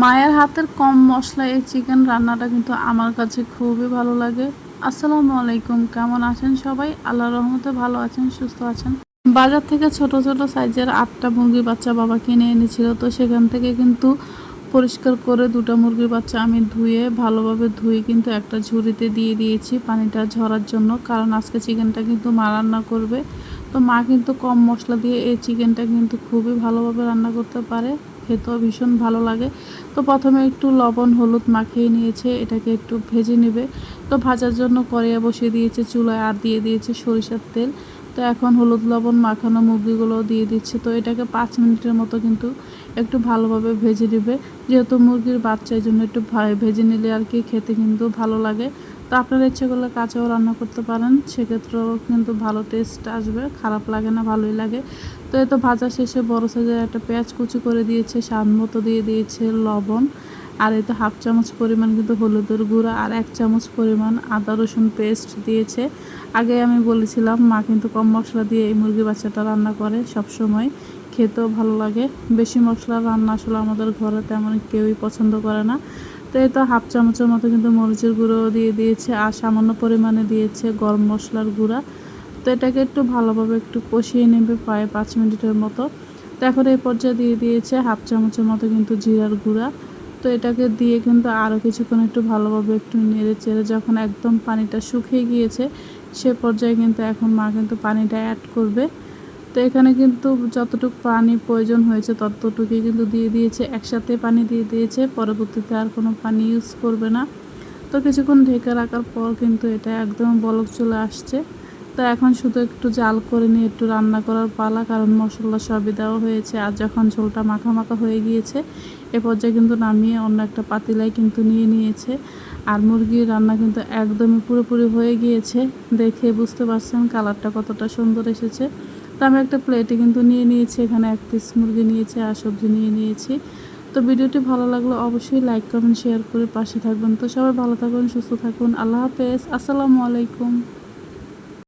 মায়ের হাতের কম মশলা এই চিকেন রান্নাটা কিন্তু আমার কাছে খুবই ভালো লাগে। আসসালামু আলাইকুম, কেমন আছেন সবাই? আল্লাহ রহমতে ভালো আছেন, সুস্থ আছেন? বাজার থেকে ছোট ছোট সাইজের আটটা মুরগির বাচ্চা বাবা কিনে এনেছিল, তো সেখান থেকে কিন্তু পরিষ্কার করে দুটো মুরগির বাচ্চা আমি ধুয়ে, ভালোভাবে ধুয়ে কিন্তু একটা ঝুড়িতে দিয়ে দিয়েছি পানিটা ঝরার জন্য, কারণ আজকে চিকেনটা কিন্তু মা রান্না করবে। তো মা কিন্তু কম মশলা দিয়ে এই চিকেনটা কিন্তু খুবই ভালোভাবে রান্না করতে পারে। খেতেও ভীষণ ভালো লাগে। তো প্রথমে একটু লবণ, হলুদ মাখিয়ে নিয়েছে, এটাকে একটু ভেজে নেবে। তো ভাজার জন্য কড়াইয়া বসিয়ে দিয়েছে চুলায় আর দিয়ে দিয়েছে সরিষার তেল। তো এখন হলুদ, লবণ মাখানো মুরগিগুলো দিয়ে দিচ্ছে। তো এটাকে পাঁচ মিনিটের মতো কিন্তু একটু ভালোভাবে ভেজে নেবে। যেহেতু মুরগির বাচ্চার জন্য একটু ভেজে নিলে আর কি খেতে কিন্তু ভালো লাগে। তো আপনারা ইচ্ছে করলে কাঁচাও রান্না করতে পারেন। সেক্ষেত্রেও কিন্তু ভালো টেস্ট আসবে, খারাপ লাগে না, ভালোই লাগে। তো এই তো ভাজা শেষে বড় সাইজের একটা পেঁয়াজ কুচি করে দিয়েছে, স্বাদ মতো দিয়ে দিয়েছে লবণ। আর এই তো হাফ চামচ পরিমাণ কিন্তু হলুদের গুঁড়া আর এক চামচ পরিমাণ আদা রসুন পেস্ট দিয়েছে। আগে আমি বলেছিলাম, মা কিন্তু কম মশলা দিয়ে এই মুরগি বাচ্চাটা রান্না করে সব সময় খেতেও ভালো লাগে। বেশি মশলা রান্না আসলে আমাদের ঘরে তেমন কেউই পছন্দ করে না। তো এই তো হাফ চামচের মতো কিন্তু মরিচের গুঁড়ো দিয়ে দিয়েছে আর সামান্য পরিমাণে দিয়েছে গরম মশলার গুঁড়া। তো এটাকে একটু ভালোভাবে একটু কষিয়ে নেবে প্রায় পাঁচ মিনিটের মতো। তো এখন এই পর্যায়ে দিয়ে দিয়েছে হাফ চামচের মতো কিন্তু জিরার গুঁড়া। তো এটাকে দিয়ে কিন্তু আরও কিছুক্ষণ একটু ভালোভাবে একটু নেড়ে চেড়ে যখন একদম পানিটা শুকিয়ে গিয়েছে, সে পর্যায়ে কিন্তু এখন মা কিন্তু পানিটা অ্যাড করবে। তো এখানে কিন্তু যতটুকু পানি প্রয়োজন হয়েছে ততটুকুই কিন্তু দিয়ে দিয়েছে, একসাথে পানি দিয়ে দিয়েছে, পরবর্তীতে আর কোনো পানি ইউজ করবে না। তো কিছুক্ষণ ঢেকে রাখার পর কিন্তু এটা একদম বলক চলে আসছে। তো এখন শুধু একটু জাল করে নিয়ে একটু রান্না করার পালা, কারণ মশলা সবই দেওয়া হয়েছে। আর যখন ঝোলটা মাখা মাখা হয়ে গিয়েছে, এ পর্যায়ে কিন্তু নামিয়ে অন্য একটা পাতিলাই কিন্তু নিয়ে নিয়েছে। আর মুরগির রান্না কিন্তু একদমই পুরোপুরি হয়ে গিয়েছে। দেখে বুঝতে পারছেন কালারটা কতটা সুন্দর এসেছে। তো আমি একটা প্লেটে কিন্তু নিয়ে নিয়েছি, এখানে এক পিস মুরগি নিয়েছি, আর সবজি নিয়ে নিয়েছি। তো ভিডিওটি ভালো লাগলে অবশ্যই লাইক কমেন্ট শেয়ার করে পাশে থাকবেন। তো সবাই ভালো থাকুন, সুস্থ থাকুন। আল্লাহ হাফেজ। আসসালামু আলাইকুম।